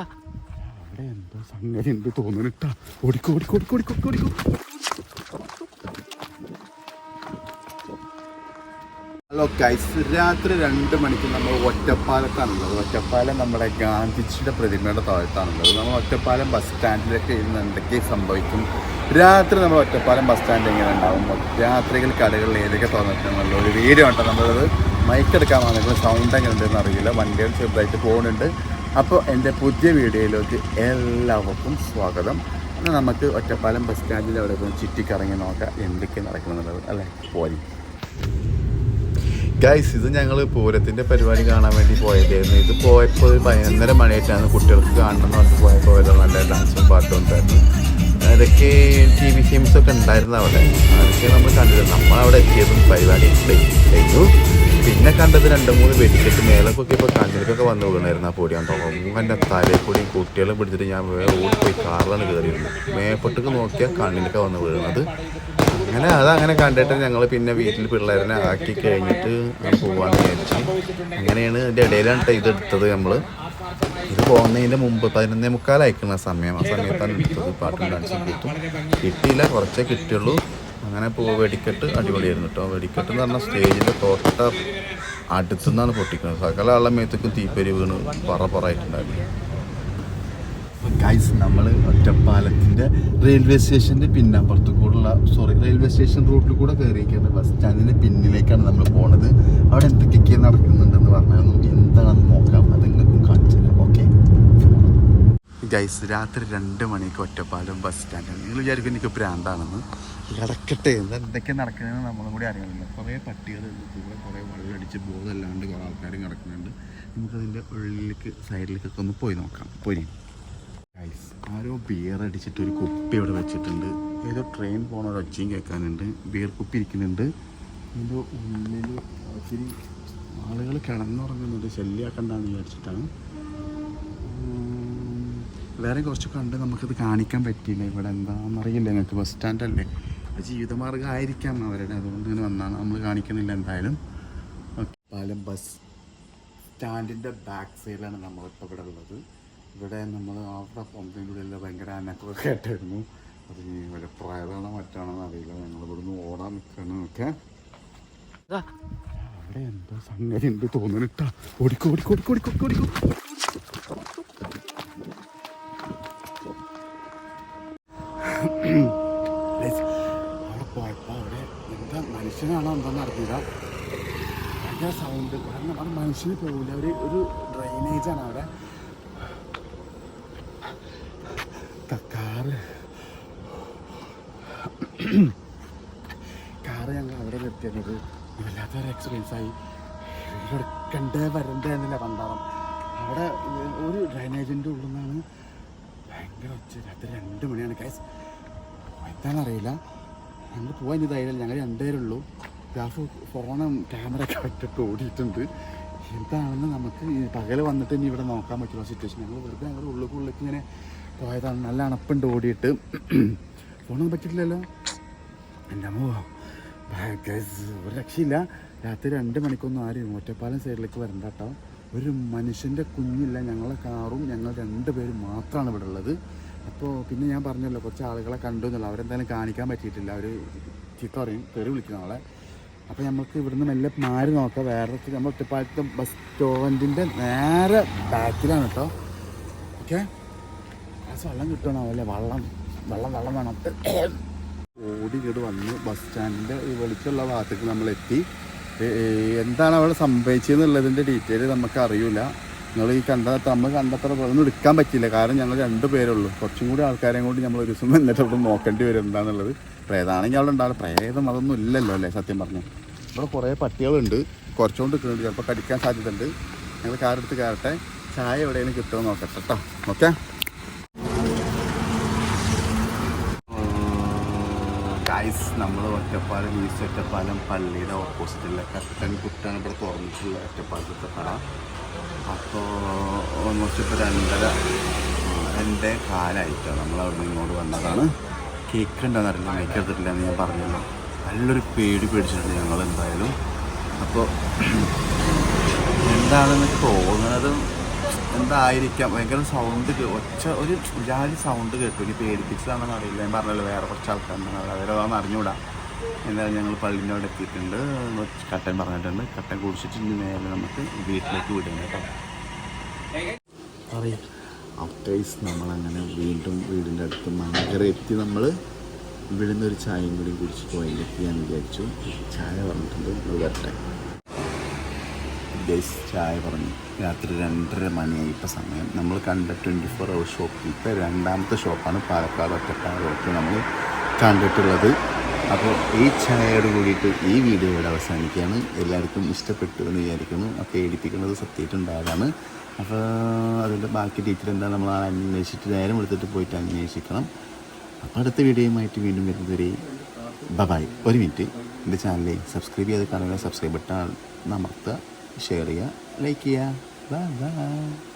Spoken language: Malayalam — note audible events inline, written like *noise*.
അവിടെ എന്തോ സംഗതി ഉണ്ട് തോന്നുന്നിട്ടാ ഓടിക്കോ ഓടിക്കോ ഓടിക്കോ ഓടിക്കോ ഓടിക്കോ ഹലോ ഗൈസ് രാത്രി രണ്ട് മണിക്ക് നമ്മൾ ഒറ്റപ്പാലത്താണുള്ളത്. ഒറ്റപ്പാലം നമ്മുടെ ഗാന്ധിജിയുടെ പ്രതിമയുടെ താഴത്താണുള്ളത്. നമ്മൾ ഒറ്റപ്പാലം ബസ് സ്റ്റാൻഡിലൊക്കെ ഇരുന്ന് എന്തൊക്കെ സംഭവിക്കും? രാത്രി നമ്മൾ ഒറ്റപ്പാലം ബസ് സ്റ്റാൻഡിൽ എങ്ങനെ ഉണ്ടാവും? രാത്രികൾ കടകളിൽ ഏതൊക്കെ തുറന്നിട്ടുള്ള ഒരു വീഡിയോ ഉണ്ടോ നമ്മളത് മൈക്കെടുക്കാൻ വന്നിട്ടുള്ള സൗണ്ട് എങ്ങനെ ഉണ്ടെന്ന് അറിയില്ല. വണ്ടികൾ ചെറുതായിട്ട് പോകുന്നുണ്ട്. അപ്പോൾ എന്റെ പുതിയ വീഡിയോയിലേക്ക് എല്ലാവർക്കും സ്വാഗതം. എന്നാൽ നമുക്ക് ഒറ്റപ്പാലം ബസ് സ്റ്റാൻഡിൽ അവിടെ പോയി ചുറ്റിക്കറങ്ങി നോക്കാം എന്തൊക്കെ നടക്കുന്നുള്ളത് അല്ലേ? പോരി. ഗൈസ് ഇത് ഞങ്ങൾ പൂരത്തിന്റെ പരിപാടി കാണാൻ വേണ്ടി പോയതായിരുന്നു. ഇത് പോയപ്പോൾ ഒരു പതിനൊന്നര മണിയായിട്ടാണ് കുട്ടികൾക്ക് കാണണമെന്ന് പറഞ്ഞു പോയപ്പോൾ ഓരോ നല്ല ഡാൻസും പാട്ടും ഉണ്ടായിരുന്നു. അതൊക്കെ ടി വി ഫിലിംസ് ഒക്കെ ഉണ്ടായിരുന്നു അവിടെ. അതൊക്കെ നമ്മൾ കണ്ടിരുന്നു. നമ്മളവിടെ എത്തിയതും പരിപാടി. കഴിഞ്ഞു പിന്നെ കണ്ടത് രണ്ട് മൂന്ന് വെടിക്കെട്ട് മേലൊക്കെ ഇപ്പോൾ കണ്ണിലേക്കൊക്കെ വന്ന് വീണായിരുന്നു ആ പൊടി കണ്ടോ അങ്ങനെ തലയിൽ കൂടി കുട്ടികളെ പിടിച്ചിട്ട് ഞാൻ വേറെ ഓടിപ്പോയി കാറിലാണ് കയറിയിരുന്നത് മേപ്പട്ടേക്ക് നോക്കിയാൽ കണ്ണിലൊക്കെ വന്ന് വീഴുന്നത് അങ്ങനെ അതങ്ങനെ കണ്ടിട്ട് ഞങ്ങൾ പിന്നെ വീട്ടിൽ പിള്ളേരനെ ആക്കി കഴിഞ്ഞിട്ട് പോവാന്ന് വിചാരിച്ചു. അങ്ങനെയാണ് ഇതിന്റെ ഇടയിലാണ് ട്ടോ ഇത് എടുത്തത് നമ്മൾ ഇത് പോകുന്നതിന്റെ മുമ്പ് പതിനൊന്നേ മുക്കാലയക്കുന്ന സമയം. ആ സമയത്താണ് എടുത്തത്. പാട്ടും ഡാൻസും കിട്ടും കിട്ടിയില്ല കുറച്ചേ കിട്ടിയുള്ളൂ. അങ്ങനെ പോ വെടിക്കെട്ട് അടിപൊളിയായിരുന്നു കേട്ടോ. വെടിക്കെട്ട് എന്ന് പറഞ്ഞാൽ സ്റ്റേജിന്റെ തൊട്ട അടുത്തുനിന്നാണ് പൊട്ടിക്കുന്നത്. സകല ആളുടെ മേത്തേക്കും തീപ്പരി വീണ് പറ പറയിട്ടുണ്ടായിരുന്നു നമ്മൾ ഒറ്റപ്പാലത്തിന്റെ റെയിൽവേ സ്റ്റേഷന്റെ പിന്നപ്പുറത്ത് കൂടെയുള്ള സോറി റെയിൽവേ സ്റ്റേഷൻ റൂട്ടിൽ കൂടെ കയറിയിരിക്കുന്നത് ബസ് സ്റ്റാൻഡിന്റെ പിന്നിലേക്കാണ് നമ്മൾ പോണത്. അവിടെ എന്തൊക്കെയൊക്കെ നടക്കുന്നുണ്ടെന്ന് പറഞ്ഞാൽ എന്താണെന്ന് നോക്കാം. അത് നിങ്ങൾക്കും കാണിച്ചു ഓക്കെ ഗൈസ് രാത്രി രണ്ട് മണിക്ക് ഒറ്റപ്പാലം ബസ് സ്റ്റാൻഡാണ് നിങ്ങൾ വിചാരിക്കും എനിക്ക് ഭ്രാന്താണെന്ന്. കിടക്കട്ടെ എന്താ എന്തൊക്കെ നടക്കുന്നതെന്ന് നമ്മളും കൂടി അറിയണമല്ലോ കുറേ പട്ടികളുണ്ട് കൂടെ കുറേ വെള്ളമടിച്ച് ബോധമല്ലാണ്ട് കുറേ ആൾക്കാരും കിടക്കുന്നുണ്ട് നമുക്കതിന്റെ ഉള്ളിലേക്ക് സൈഡിലേക്കൊക്കെ ഒന്ന് പോയി നോക്കാം. പോയി. ഐസ് ആരോ ബിയർ അടിച്ചിട്ട് ഒരു കുപ്പി ഇവിടെ വെച്ചിട്ടുണ്ട്. ഏതോ ട്രെയിൻ പോണ ഒച്ചയും കേൾക്കാനുണ്ട്. ബിയർ കുപ്പി ഇരിക്കുന്നുണ്ട്. ഇതിന്റെ ഉള്ളിൽ ഒത്തിരി ആളുകൾ കിടന്നുറങ്ങുന്നുണ്ട്. ശല്യാക്കണ്ടെന്ന് വിചാരിച്ചിട്ടാണ്. വേറെ കുറച്ചൊക്കെ ഉണ്ട് നമുക്കത് കാണിക്കാൻ പറ്റിയില്ല. ഇവിടെ എന്താണെന്നറിയില്ല ഞങ്ങൾക്ക് ബസ് സ്റ്റാൻഡല്ലേ ജീവിതമാർഗം ആയിരിക്കാം അവരുടെ. അതുകൊണ്ട് ഇങ്ങനെ വന്നാണ് നമ്മൾ കാണിക്കുന്നില്ല എന്തായാലും. ഓക്കെ. പാലം ബസ് സ്റ്റാൻഡിന്റെ ബാക്ക് സൈഡിലാണ് നമ്മളിപ്പോൾ ഇവിടെ ഉള്ളത്. ഇവിടെ നമ്മൾ അവിടെ ഉള്ളിൽ ഭയങ്കര അനക്കൊക്കെ കേട്ടായിരുന്നു അത് ഇവിടെ പ്രായതാണോ മറ്റാണോ അറിയില്ല ഞങ്ങൾ ഇവിടുന്ന് ഓടാൻ നിൽക്കണം ഒക്കെ അവിടെ എന്തോ സംഗതി ഉണ്ട് തോന്നുന്നിട്ടാ ഓടിക്കോ ഓടിക്കോ ഓടിക്കോ ഓടിക്കോ ഓടിക്കോ Guys, *clears throat* അവിടെ പോയപ്പോൾ അവിടെ എന്താ മനുഷ്യനാണോ എന്താണെന്ന് അറിഞ്ഞില്ല ഭയങ്കര സൗണ്ട് കാരണം അവിടെ മനുഷ്യന് പോകില്ല ഒരു ഒരു ഡ്രെയിനേജാണ് അവിടെ. കാറ്. കാറ് ഞങ്ങൾ അവിടെ നിർത്തിയത് വല്ലാത്തൊരു എക്സ്പീരിയൻസ് ആയി. എടുക്കണ്ടേ വരണ്ടേ എന്നില്ല പണ്ടാറം അവിടെ ഒരു ഡ്രൈനേജിന്റെ ഉള്ളിൽ നിന്നാണ് ഭയങ്കര ഒച്ച. രാത്രി രണ്ട് മണിയാണ്. കേസ് എന്താണെന്നറിയില്ല ഞങ്ങൾ പോകാൻ ഇനി ഞങ്ങൾ രണ്ടുപേരുള്ളൂ. ഗ്രാഫ് ഫോണും ക്യാമറ ഒക്കെ ഇട്ടിട്ട് ഓടിയിട്ടുണ്ട്. എന്താണെന്ന് നമുക്ക് ഈ പകൽ വന്നിട്ട് ഇനി ഇവിടെ നോക്കാൻ പറ്റുള്ള സിറ്റുവേഷൻ ഞങ്ങൾ വെറുതെ ഞങ്ങൾ ഉള്ളിലേക്ക് ഇങ്ങനെ പോയതാണ്. നല്ല അണപ്പുണ്ട് ഓടിയിട്ട്. ഫോണൊന്നും പറ്റിയിട്ടില്ലല്ലോ. എന്റെ അമ്മോ ഒരു രക്ഷയില്ല. രാത്രി രണ്ട് മണിക്കൊന്നും ആരും ഒറ്റപ്പാലം സൈഡിലേക്ക് വരണ്ട കേട്ടോ. ഒരു മനുഷ്യന്റെ കുഞ്ഞില്ല. ഞങ്ങളെ കാറും ഞങ്ങൾ രണ്ട് പേരും മാത്രമാണ് ഇവിടെ ഉള്ളത്. അപ്പോൾ പിന്നെ ഞാൻ പറഞ്ഞല്ലോ കുറച്ച് ആളുകളെ കണ്ടു എന്നുള്ള അവരെന്തായാലും കാണിക്കാൻ പറ്റിയിട്ടില്ല. അവർ ചീത്ത പറയും തെറി വിളിക്കുന്ന ആളെ അപ്പോൾ നമുക്ക് ഇവിടുന്ന് മെല്ലെ മാറി നോക്കാം. വേറെ നമ്മൾ ഒറ്റപ്പാലത്തെ ബസ് സ്റ്റാൻഡിന്റെ നേരെ ബാക്കിലാണ് കേട്ടോ. ഓക്കെ? ഗ്ലാസ് വെള്ളം കിട്ടണോ അല്ലേ വെള്ളം വെള്ളം വെള്ളം വേണം. ഓടി കേട് വന്ന് ബസ് സ്റ്റാൻഡിന്റെ വെളിച്ചുള്ള ഭാഗത്തേക്ക് നമ്മൾ എത്തി എന്താണ് അവിടെ സംഭവിച്ചതെന്നുള്ളതിന്റെ ഡീറ്റെയിൽ നമുക്ക് അറിയില്ല നിങ്ങൾ ഈ കണ്ട നമ്മൾ കണ്ടത്ര ഒന്നും എടുക്കാൻ പറ്റില്ല കാരണം ഞങ്ങൾ രണ്ട് പേരുള്ളൂ. കുറച്ചും കൂടി ആൾക്കാരെയും കൂടി നമ്മൾ ഒരു ദിവസം വന്നിട്ട് അവിടെ നോക്കേണ്ടി വരും എന്താണെന്നുള്ളത് പ്രേതാണെങ്കിൽ അവിടെ ഉണ്ടാവില്ല പ്രേതം അതൊന്നും ഇല്ലല്ലോ അല്ലേ സത്യം പറഞ്ഞു. ഇവിടെ കുറേ പട്ടികളുണ്ട്. കുറച്ചുകൊണ്ട് നിൽക്കുന്നുണ്ട് ചിലപ്പോൾ കടിക്കാൻ സാധ്യതയുണ്ട്. ഞങ്ങൾ കാറെടുത്ത് കയറട്ടെ. ചായ എവിടെയെങ്കിലും കിട്ടുമെന്ന് നോക്കട്ടെ കേട്ടോ ഓക്കെ? നമ്മൾ ഒറ്റപ്പാലം ഈസ്റ്റ് ഒറ്റപ്പാലം പള്ളിയുടെ ഓപ്പോസിറ്റുള്ള കട്ടൻ കുട്ടാണ് ഇവിടെ തുറന്നിട്ടുള്ള ഒറ്റപ്പാലത്തെ കട. അപ്പോൾ ഓൾമോസ്റ്റ് ഇപ്പോൾ രണ്ടര രണ്ട് കാലായിട്ടോ നമ്മൾ അവിടെ ഇങ്ങോട്ട് വന്നതാണ്. കേക്ക് ഉണ്ടെന്ന് അറിയില്ല മൈക്ക് എടുത്തിട്ടില്ല എന്ന് ഞാൻ പറഞ്ഞല്ലോ. നല്ലൊരു പേടി പേടിച്ചിട്ടുണ്ട് ഞങ്ങൾ എന്തായാലും. അപ്പോൾ *clears throat* എന്താണെന്ന് തോന്നുന്നത് എന്തായിരിക്കാം? ഭയങ്കര സൗണ്ട് ഒച്ച ഒരു ജാതി സൗണ്ട് കേട്ടു ഇനി പേടിപ്പിച്ചതാണെന്ന് അറിയില്ല. ഞാൻ പറഞ്ഞല്ലോ വേറെ കുറച്ച് ആൾക്കാരുണ്ടാണ് അവിടെ അവരതാണെന്ന് അറിഞ്ഞൂടാ എന്തായാലും ഞങ്ങൾ പള്ളിന്റെ അവിടെ എത്തിയിട്ടുണ്ട്. കട്ടൻ പറഞ്ഞിട്ടുണ്ട്. കട്ടൻ കുടിച്ചിട്ട് ഇനി നേരെ നമുക്ക് വീട്ടിലേക്ക് വിടും കേട്ടോ. അറിയാം അപ്റ്റൈസ് നമ്മളങ്ങനെ വീണ്ടും വീടിന്റെ അടുത്ത് മങ്കര എത്തി. നമ്മൾ ഇവിടുന്ന് ഒരു ചായയും കൂടി കുടിച്ച് പോയിലേക്ക് ഞാൻ വിചാരിച്ചു. ചായ പറഞ്ഞിട്ടുണ്ട്. വരട്ടെ. ഗൈസ് ചായ പറഞ്ഞു. രാത്രി രണ്ടര മണിയായി ഇപ്പോൾ സമയം. നമ്മൾ കണ്ട ട്വന്റി ഫോർ അവർ ഷോപ്പ് ഇപ്പോൾ രണ്ടാമത്തെ ഷോപ്പാണ് പാലക്കാട് ഒറ്റക്കാട് റോട്ടിൽ നമ്മൾ കണ്ടിട്ടുള്ളത്. അപ്പോൾ ഈ ചായയോട് കൂടിയിട്ട് ഈ വീഡിയോ ഇവിടെ അവസാനിക്കുകയാണ്. എല്ലാവർക്കും ഇഷ്ടപ്പെട്ടു എന്ന് വിചാരിക്കുന്നു. അപ്പോൾ ഏടിപ്പിക്കുന്നത് സത്യമായിട്ടുണ്ടായതാണ് അപ്പോൾ അതിന്റെ ബാക്കി ടീച്ചർ എന്താ നമ്മൾ അന്വേഷിച്ചിട്ട് നേരം എടുത്തിട്ട് പോയിട്ട് അന്വേഷിക്കണം. അപ്പോൾ അടുത്ത വീഡിയോയുമായിട്ട് വീണ്ടും വരുന്നതുവരെ ബബായ് ഒരു മിനിറ്റ് എന്റെ ചാനലിൽ സബ്സ്ക്രൈബ് ചെയ്ത് കാണുക സബ്സ്ക്രൈബ് ബട്ടൺ അമർത്തുക. Sheria Laikia. Bye bye.